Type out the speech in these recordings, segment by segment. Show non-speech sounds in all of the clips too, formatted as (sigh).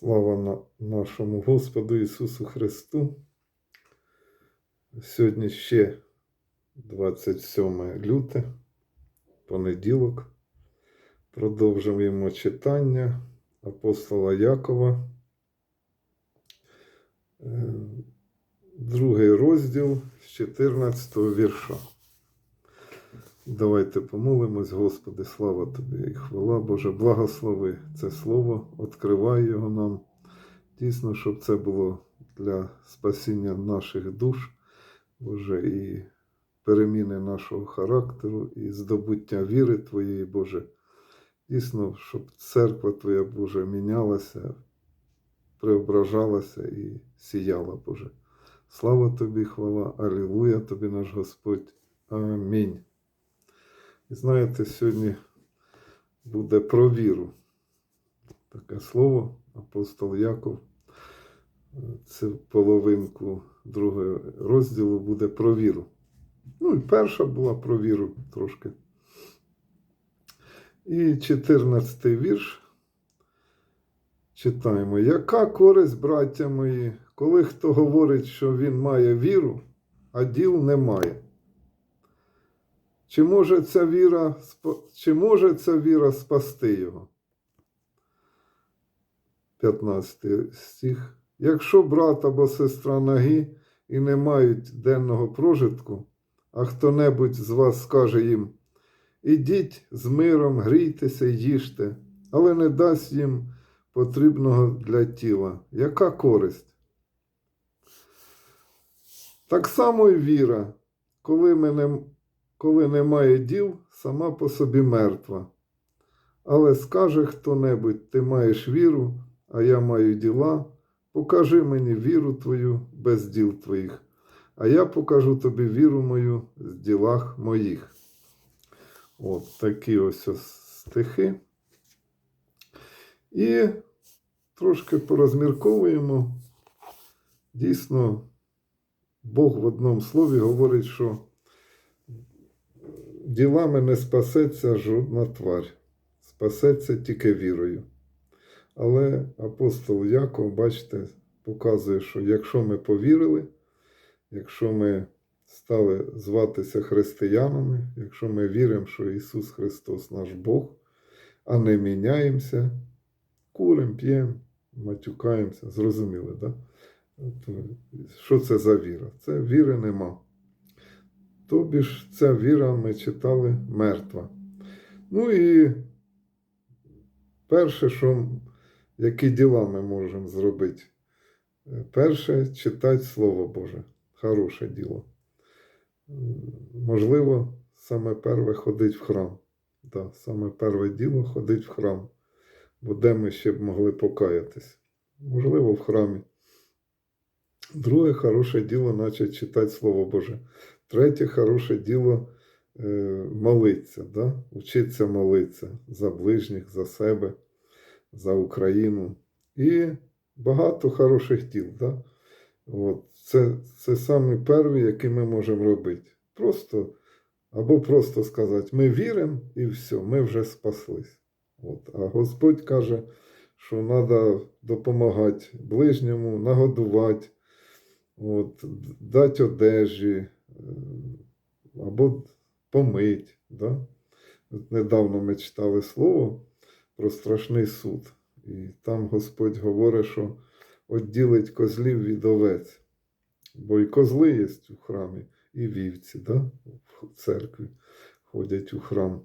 Слава нашому Господу Ісусу Христу. Сьогодні ще 27 люте, понеділок. Продовжуємо читання апостола Якова. Е, Другий розділ з 14 вірша. Давайте помолимось, Господи, слава Тобі і хвала Боже, благослови це слово, відкривай його нам. Дійсно, щоб це було для спасіння наших душ, Боже, і переміни нашого характеру, і здобуття віри Твоєї, Боже. Дійсно, щоб церква Твоя, Боже, мінялася, преображалася і сіяла, Боже. Слава Тобі, хвала, Алілуя Тобі, наш Господь. Амінь. І знаєте, сьогодні буде про віру. Таке слово, апостол Яков. Це половинку другого розділу буде про віру. Ну і перша була про віру трошки. І 14 вірш. Читаємо. Яка користь, браття мої, коли хто говорить, що він має віру, а діл не має? Чи може ця віра, чи може ця віра спасти його? 15 стих. Якщо брат або сестра нагі і не мають денного прожитку, а хто-небудь з вас скаже їм: Ідіть з миром, грійтеся їжте, але не дасть їм потрібного для тіла. Яка користь? Так само і віра, коли, ми не, коли немає діл, сама по собі мертва. Але скаже хто-небудь, ти маєш віру, а я маю діла, покажи мені віру твою без діл твоїх, а я покажу тобі віру мою з ділах моїх. От такі ось стихи. І трошки порозмірковуємо. Дійсно, Бог в одному слові говорить, що ділами не спасеться жодна тварь, спасеться тільки вірою. Але апостол Яков, бачите, показує, що якщо ми повірили, якщо ми стали зватися християнами, якщо ми віримо, що Ісус Христос наш Бог, а не міняємося, курим, п'ємо, матюкаємося, зрозуміли. Да? Що це за віра? Це віри нема. Тобі ж ця віра, ми читали, мертва. Ну і перше, що, які діла ми можемо зробити? Перше, читати Слово Боже. Хороше діло. Можливо, саме перше ходить в храм. Да, саме перше діло ходить в храм. Бо де ми ще б могли покаятись? Можливо, в храмі. Друге хороше діло, наче читати Слово Боже. Третє хороше діло е, молитися, да? учитися молитися за ближніх, за себе, за Україну. І багато хороших діл. Да? От. Це, це самі перві, які ми можемо робити. Просто, або просто сказати, ми віримо і все, ми вже спаслись. От. А Господь каже, що треба допомагати ближньому, нагодувати, от, дати одежі або помить. Да? Недавно ми читали слово про страшний суд. І там Господь говорить, що відділить козлів від овець. Бо і козли є у храмі, і вівці, да? в церкві ходять у храм.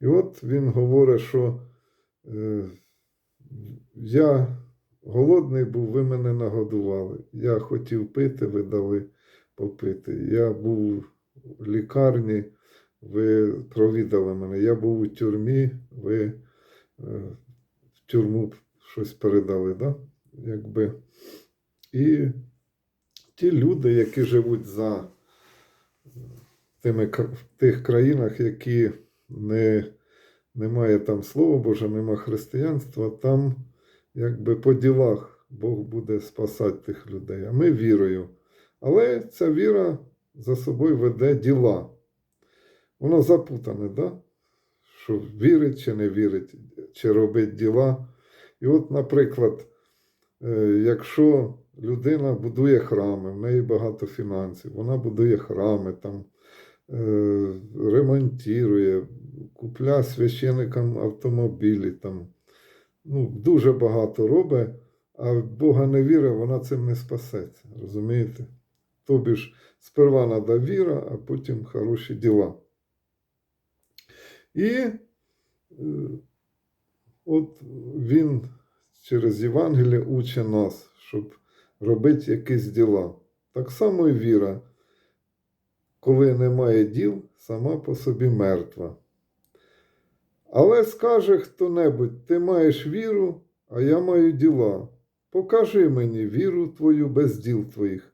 І от він говорить, що е, я голодний був, ви мене нагодували. Я хотів пити, ви дали попити. Я був в лікарні, ви провідали мене. Я був у тюрмі, ви е, в тюрму щось передали. Да? Якби. І ті люди, які живуть за тими, в тих країнах, які не, немає там Слова Боже, нема християнства, там якби по ділах Бог буде спасати тих людей. А ми вірою. Але ця віра за собою веде діла. Воно запутане, да? що вірить чи не вірить, чи робить діла. І от, наприклад, е, якщо людина будує храми, в неї багато фінансів, вона будує храми, там, е, ремонтує, купляє священикам автомобілі, там, ну, дуже багато робить, а в Бога не вірить, вона цим не спасеться. Розумієте? Тобі ж сперва треба віра, а потім хороші діла. І е, от він через Євангеліє учить нас, щоб робити якісь діла. Так само і віра, коли немає діл, сама по собі мертва. Але скаже хто-небудь, ти маєш віру, а я маю діла. Покажи мені віру твою без діл твоїх,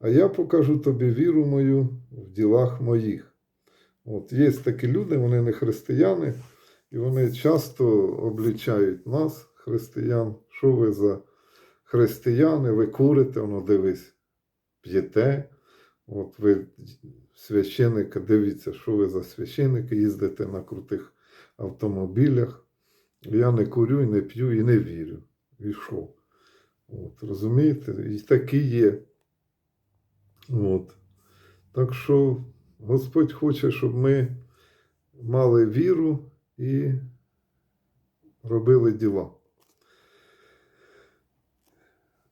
а я покажу тобі віру мою в ділах моїх. От є такі люди, вони не християни, і вони часто облічають нас, християн, що ви за християни, ви курите, воно дивись, п'єте. От ви священника, дивіться, що ви за священники, їздите на крутих автомобілях. Я не курю, і не п'ю, і не вірю. І що? От, розумієте? І такі є. От. Так що Господь хоче, щоб ми мали віру і робили діла.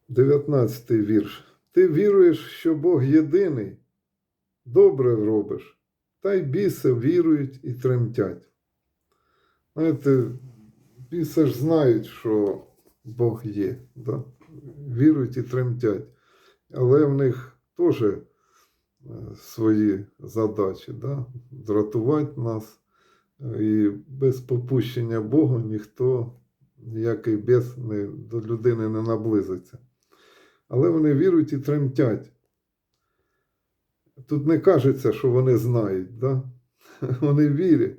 19 вірш. Ти віруєш, що Бог єдиний, добре робиш, та й біси вірують і тремтять. Знаєте, біси ж знають, що Бог є, да? вірують і тремтять, але в них теж е, свої задачі, да? дратувати нас. Е, І без попущення Бога ніхто, ніякий бес не, до людини не наблизиться. Але вони вірують і тремтять. Тут не кажеться, що вони знають, да? (laughs) вони вірять.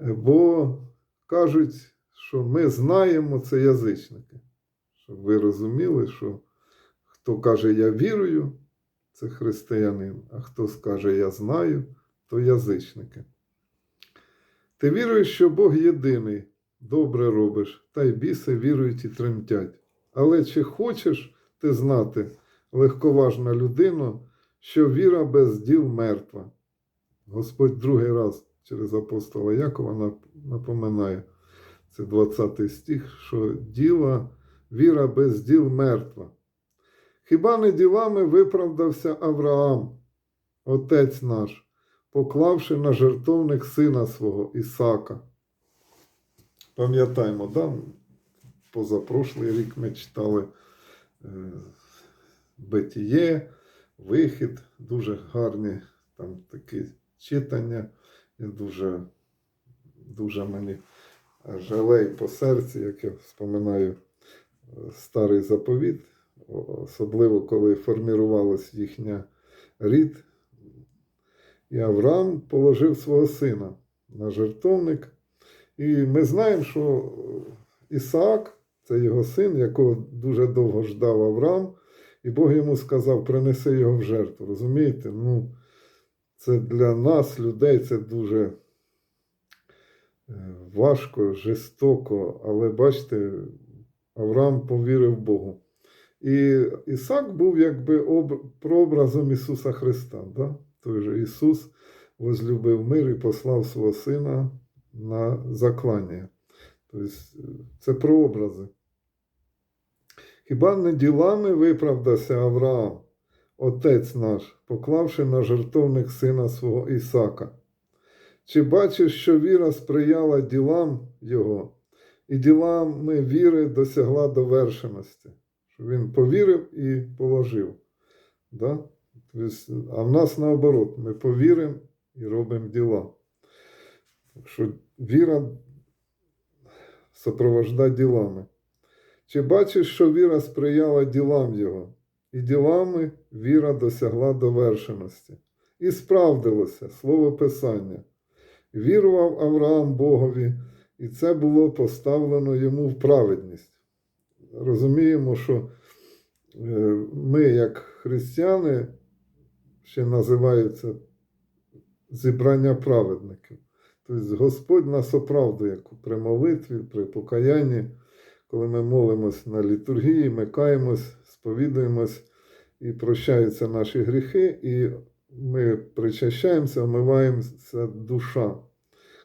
Бо кажуть, що ми знаємо це язичники. Щоб ви розуміли, що хто каже Я вірую, це християнин, а хто скаже Я знаю, то язичники. Ти віруєш, що Бог єдиний, добре робиш, та й біси вірують і тремтять. Але чи хочеш ти знати, легковажна людина, що віра без діл мертва? Господь другий раз через апостола Якова напоминає, це 20 стих, що діла, віра без діл мертва. Хіба не ділами виправдався Авраам, отець наш, поклавши на жертовник сина свого Ісака? Пам'ятаємо, да? позапрошлий рік ми читали е, Битіє, вихід, дуже гарні там такі читання. І дуже, дуже мені жалей по серці, як я вспоминаю е, старий заповіт, особливо коли формірувалась їхня рід. І Авраам положив свого сина на жертовник. І ми знаємо, що Ісаак, це його син, якого дуже довго ждав Авраам, і Бог йому сказав, принеси його в жертву. Розумієте? Ну, це для нас, людей, це дуже е, важко, жорстоко, але бачите, Авраам повірив Богу. І Ісак був якби об... прообразом Ісуса Христа. Да? Той же Ісус возлюбив мир і послав свого Сина на заклання. Тобто це прообрази. Хіба не ділами виправдався Авраам, отець наш, поклавши на жертовник сина свого Ісака? Чи бачиш, що віра сприяла ділам Його, і ділами віри досягла довершеності? Що він повірив і положив. Да? Тобто, а в нас наоборот, ми повіримо і робимо діла. Так що віра сопровожда ділами. Чи бачиш, що віра сприяла ділам Його, і ділами віра досягла довершеності. І справдилося слово Писання. Вірував Авраам Богові, і це було поставлено йому в праведність. Розуміємо, що е, ми, як християни, ще називаються зібрання праведників. Тобто Господь нас оправдує при молитві, при покаянні, коли ми молимось на літургії, ми каємось, сповідуємось і прощаються наші гріхи, і ми причащаємося, омиваємося душа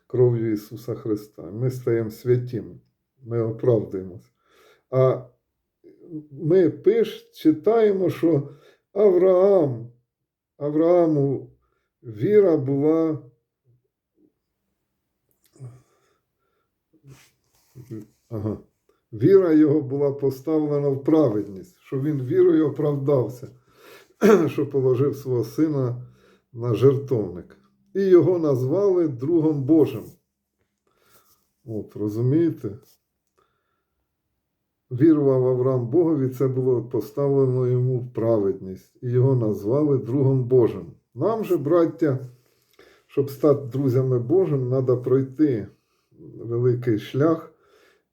кров'ю Ісуса Христа. Ми стаємо святими, ми оправдуємось. А ми пиш, читаємо, що Авраам, Аврааму віра була. Ага. Віра його була поставлена в праведність, що він вірою оправдався, (clears throat) що положив свого сина на жертовник. І його назвали другом Божим. От, розумієте? Вірував Авраам Богові, це було поставлено йому в праведність, і його назвали другом Божим. Нам же, браття, щоб стати друзями Божим, треба пройти великий шлях.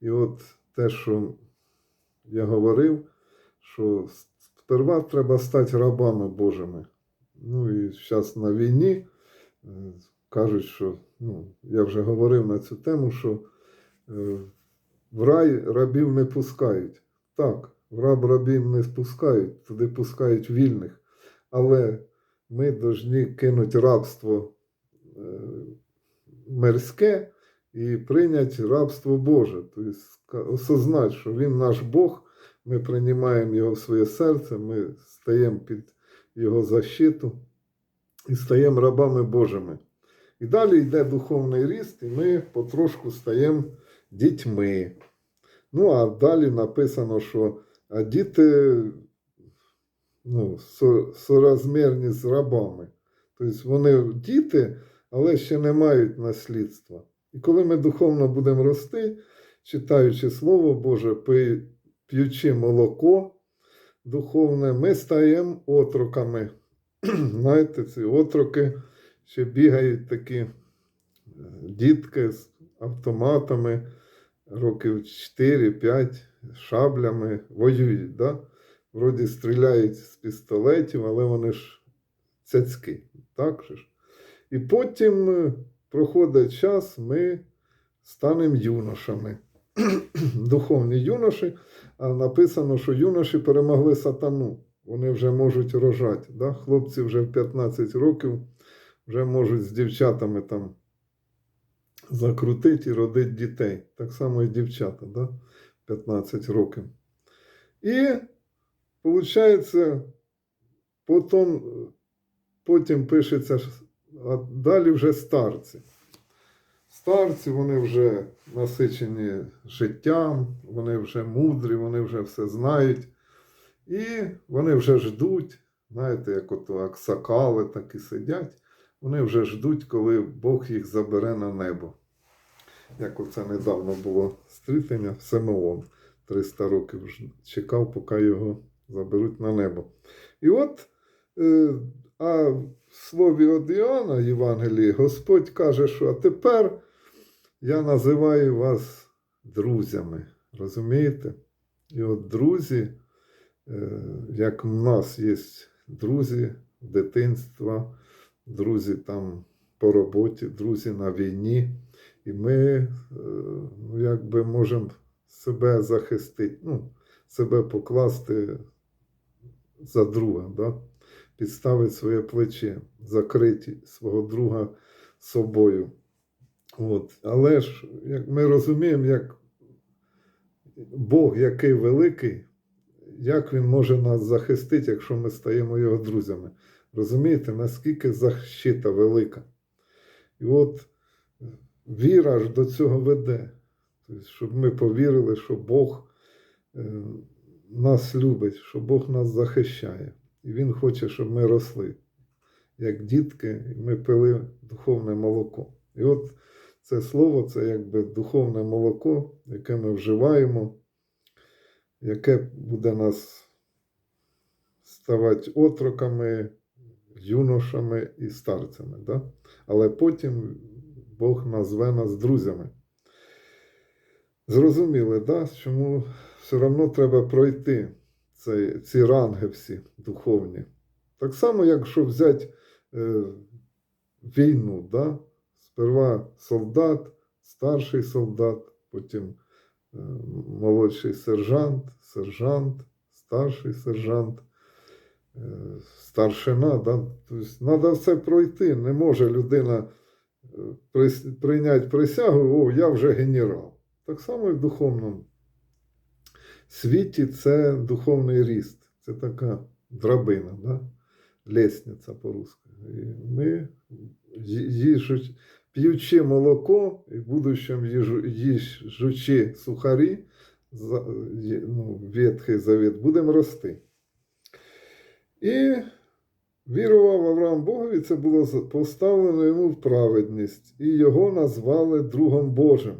І от те, що я говорив, що сперва треба стати рабами Божими. Ну і зараз на війні е, кажуть, що ну, я вже говорив на цю тему, що е, в рай рабів не пускають. Так, в раб рабів не спускають, туди пускають вільних. Але ми повинні кинути рабство е, мирське і прийняти рабство Боже. Тобто осознати, що Він наш Бог, ми приймаємо Його в своє серце, ми стаємо під Його защиту і стаємо рабами Божими. І далі йде духовний ріст, і ми потрошку стаємо дітьми. Ну, а далі написано, що діти ну, со- соразмірні з рабами. Тобто вони діти, але ще не мають наслідства. І коли ми духовно будемо рости, читаючи Слово Боже, п'ючи молоко духовне, ми стаємо отроками. (clears throat) Знаєте, ці отроки ще бігають такі е, дітки з автоматами, років 4-5 шаблями воюють. Да? Вроді стріляють з пістолетів, але вони ж цяцьки. Так же ж? І потім е, проходить час, ми станемо юношами. (clears throat) Духовні юноші, а написано, що юноші перемогли сатану. Вони вже можуть рожати. Да? Хлопці вже в 15 років вже можуть з дівчатами там закрутити і родити дітей. Так само і дівчата, да? 15 років. І виходить, потім, потім пишеться, а далі вже старці. Старці, вони вже насичені життям, вони вже мудрі, вони вже все знають. І вони вже ждуть, знаєте, як ото аксакали так і сидять, вони вже ждуть, коли Бог їх забере на небо. Як оце недавно було стрітення, Симеон 300 років чекав, поки його заберуть на небо. І от, е, а в слові від Іоанна Євангелії Господь каже, що а тепер я називаю вас друзями. Розумієте? І от друзі, е, як в нас є друзі дитинства, друзі там по роботі, друзі на війні. І ми е, ну, якби можемо себе захистити, ну, себе покласти за друга, да? підставити своє плече, закрити свого друга собою. От. Але ж як ми розуміємо, як Бог, який великий, як Він може нас захистити, якщо ми стаємо його друзями. Розумієте, наскільки защита велика? І от віра ж до цього веде. Тобто, щоб ми повірили, що Бог е, нас любить, що Бог нас захищає. І Він хоче, щоб ми росли, як дітки, і ми пили духовне молоко. І от це слово це якби духовне молоко, яке ми вживаємо, яке буде нас ставати отроками, юношами і старцями. Да? Але потім Бог назве нас друзями. Зрозуміли, да? чому все одно треба пройти цей, ці ранги всі духовні. Так само, якщо взяти е, війну, да? сперва солдат, старший солдат, потім е, молодший сержант, сержант, старший сержант, старшина. Да? Тобто, треба все пройти. Не може людина е, прийняти присягу, о, я вже генерал. Так само і в духовному світі це духовний ріст. Це така драбина, да? лестниця по-русски. І ми, їжуть, п'ючи молоко і в будущому їжу, їжучи сухарі, є- ну, Ветхий Завет, будемо рости. І вірував Авраам Богові, це було поставлено йому в праведність, і його назвали другом Божим.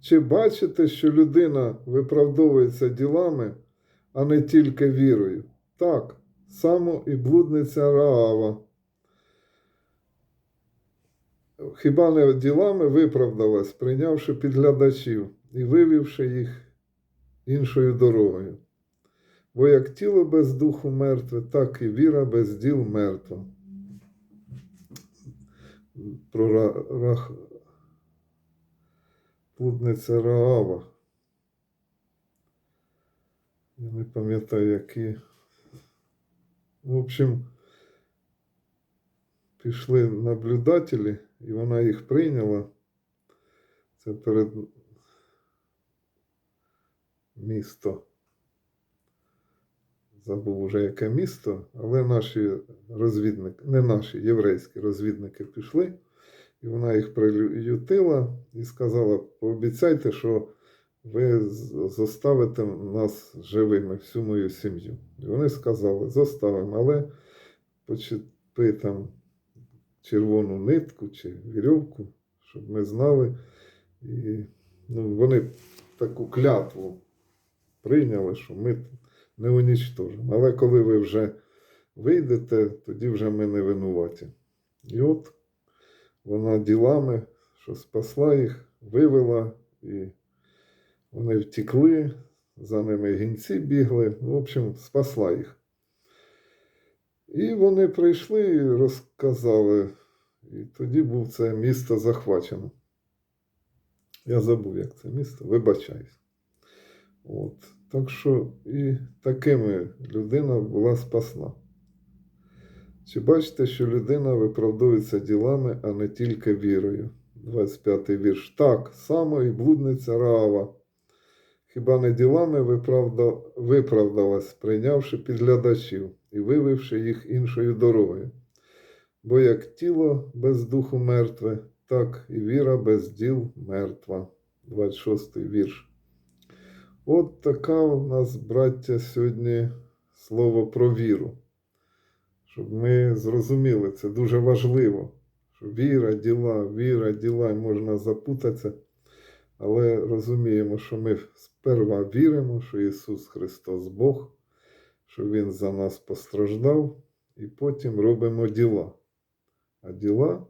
Чи бачите, що людина виправдовується ділами, а не тільки вірою? Так, само і блудниця Раава. Хіба не ділами виправдалась, прийнявши підглядачів і вивівши їх іншою дорогою. Бо як тіло без духу мертве, так і віра без діл мертва. Про Ра- Рах... Блудниця Раава. Я не пам'ятаю, які. В общем, пішли наблюдателі, і вона їх прийняла. Це перед місто. Забув уже яке місто, але наші розвідники, не наші єврейські розвідники пішли, і вона їх приютила і сказала: пообіцяйте, що ви зоставите нас живими, всю мою сім'ю. І вони сказали, зоставимо, але почепи там червону нитку чи вірьовку, щоб ми знали. І ну, вони таку клятву прийняли, що ми не унічтожимо. Але коли ви вже вийдете, тоді вже ми не винуваті. І от вона ділами, що спасла їх, вивела, і вони втекли, за ними гінці бігли. В общем, спасла їх. І вони прийшли і розказали, і тоді був це місто захвачено. Я забув, як це місто, вибачаюсь. От. Так що і такими людина була спасна. Чи бачите, що людина виправдовується ділами, а не тільки вірою? 25 вірш. Так, само і блудниця Раава. Хіба не ділами виправда... виправдалась, прийнявши підглядачів і вивівши їх іншою дорогою. Бо як тіло без духу мертве, так і віра без діл мертва. 26 вірш. От така у нас, браття, сьогодні слово про віру. Щоб ми зрозуміли, це дуже важливо. Що віра, діла, віра, діла, і можна запутатися. Але розуміємо, що ми сперва віримо, що Ісус Христос Бог, що Він за нас постраждав, і потім робимо діла. А діла,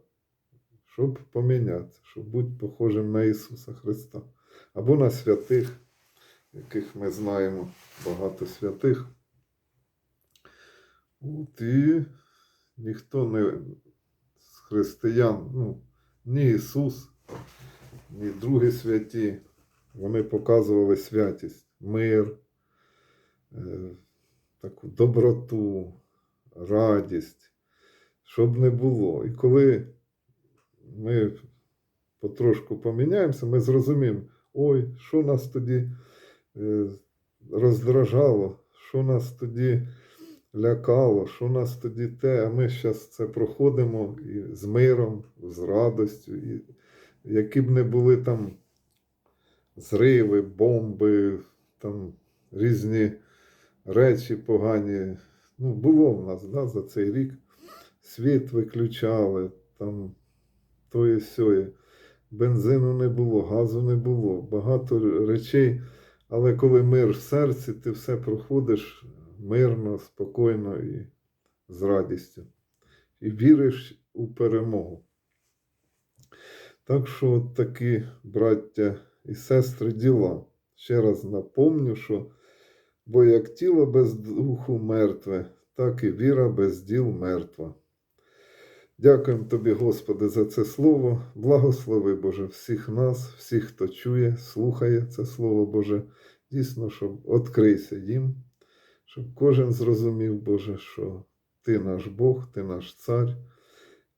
щоб помінятися, щоб бути похожим на Ісуса Христа. Або на святих, яких ми знаємо, багато святих. От і ніхто не з християн, ну, ні Ісус, ні другі святі, вони показували святість, мир, е, таку доброту, радість, щоб не було. І коли ми потрошку поміняємося, ми зрозуміємо, ой, що нас тоді роздражало, що нас тоді лякало, що нас тоді те, а ми зараз це проходимо і з миром, з радостю, і які б не були там зриви, бомби, там різні речі погані. Ну, було в нас да, за цей рік. Світ виключали, там тої сьоє. Бензину не було, газу не було, багато речей. Але коли мир в серці, ти все проходиш мирно, спокійно і з радістю. І віриш у перемогу. Так що от такі, браття і сестри, діла. Ще раз напомню, що бо як тіло без духу мертве, так і віра без діл мертва. Дякуємо Тобі, Господи, за це слово. Благослови, Боже, всіх нас, всіх, хто чує, слухає це Слово Боже. Дійсно, щоб відкрийся їм, щоб кожен зрозумів, Боже, що Ти наш Бог, Ти наш Цар,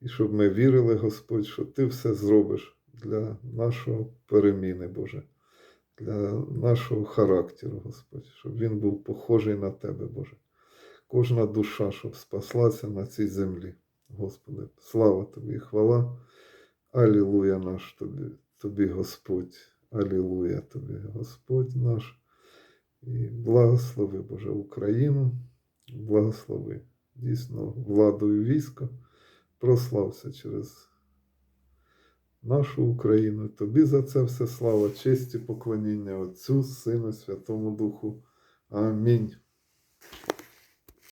і щоб ми вірили, Господь, що Ти все зробиш для нашого переміни, Боже, для нашого характеру, Господь, щоб він був похожий на Тебе, Боже. Кожна душа, щоб спаслася на цій землі. Господи, слава Тобі хвала. Алілуя наш Тобі, Тобі, Господь. Алілуя Тобі, Господь наш. І благослови, Боже, Україну, благослови дійсно владу і військо, прослався через нашу Україну. Тобі за це все слава, честь і поклоніння Отцю, Сину, Святому Духу. Амінь.